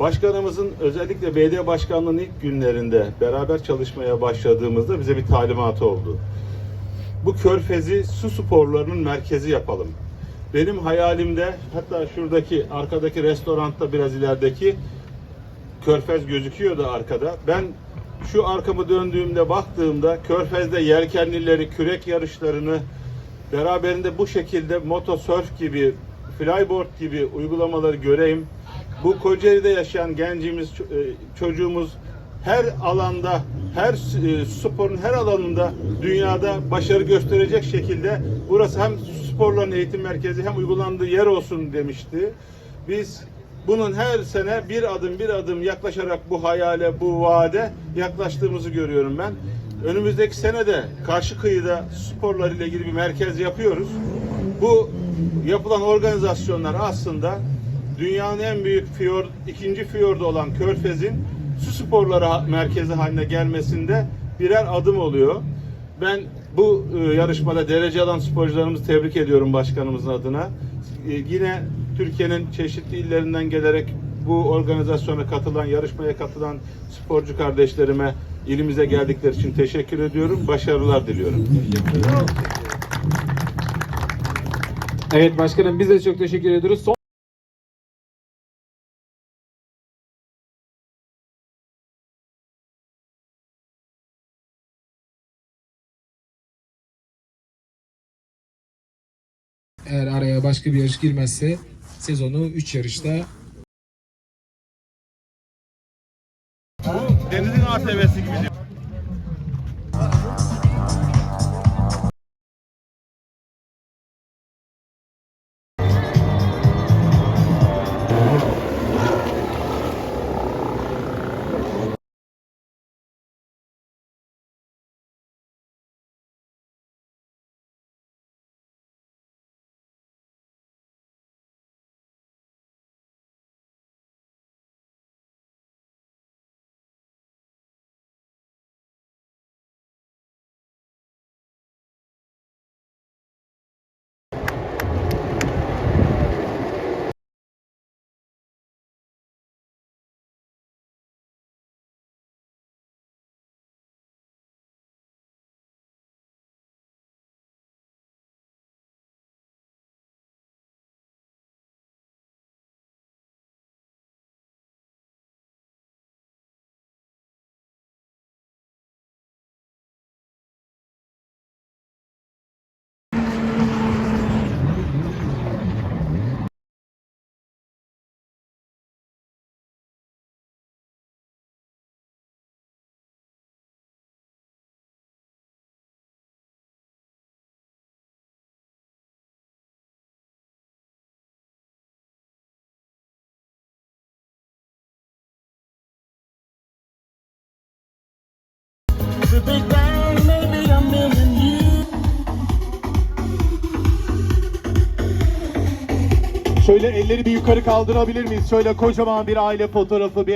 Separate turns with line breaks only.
Başkanımızın özellikle belediye başkanlığının ilk günlerinde beraber çalışmaya başladığımızda bize bir talimatı oldu. Bu körfezi su sporlarının merkezi yapalım. Benim hayalimde hatta şuradaki arkadaki restoranda biraz ilerideki körfez gözüküyordu arkada. Ben şu arkamı döndüğümde baktığımda körfezde yelkenlileri, kürek yarışlarını beraberinde bu şekilde motosörf gibi, flyboard gibi uygulamaları göreyim. Bu Kocaeli'de yaşayan gencimiz, e, çocuğumuz her alanda, her e, sporun her alanında dünyada başarı gösterecek şekilde burası hem sporların eğitim merkezi hem uygulandığı yer olsun demişti. Biz bunun her sene bir adım bir adım yaklaşarak bu hayale, bu vaade yaklaştığımızı görüyorum ben. Önümüzdeki sene de karşı kıyıda sporlar ile ilgili bir merkez yapıyoruz. Bu yapılan organizasyonlar aslında dünyanın en büyük fiyord, ikinci fiyordu olan Körfez'in su sporları merkezi haline gelmesinde birer adım oluyor. Ben bu e, yarışmada derece alan sporcularımızı tebrik ediyorum başkanımızın adına. E, yine Türkiye'nin çeşitli illerinden gelerek bu organizasyona katılan, yarışmaya katılan sporcu kardeşlerime ilimize geldikleri için teşekkür ediyorum. Başarılar diliyorum.
Evet başkanım biz de çok teşekkür ediyoruz. Son Eğer araya başka bir yarış girmezse sezonu 3 yarışta
Denizin ATV'si gibi
Şöyle elleri bir yukarı kaldırabilir miyiz? Şöyle kocaman bir aile fotoğrafı bir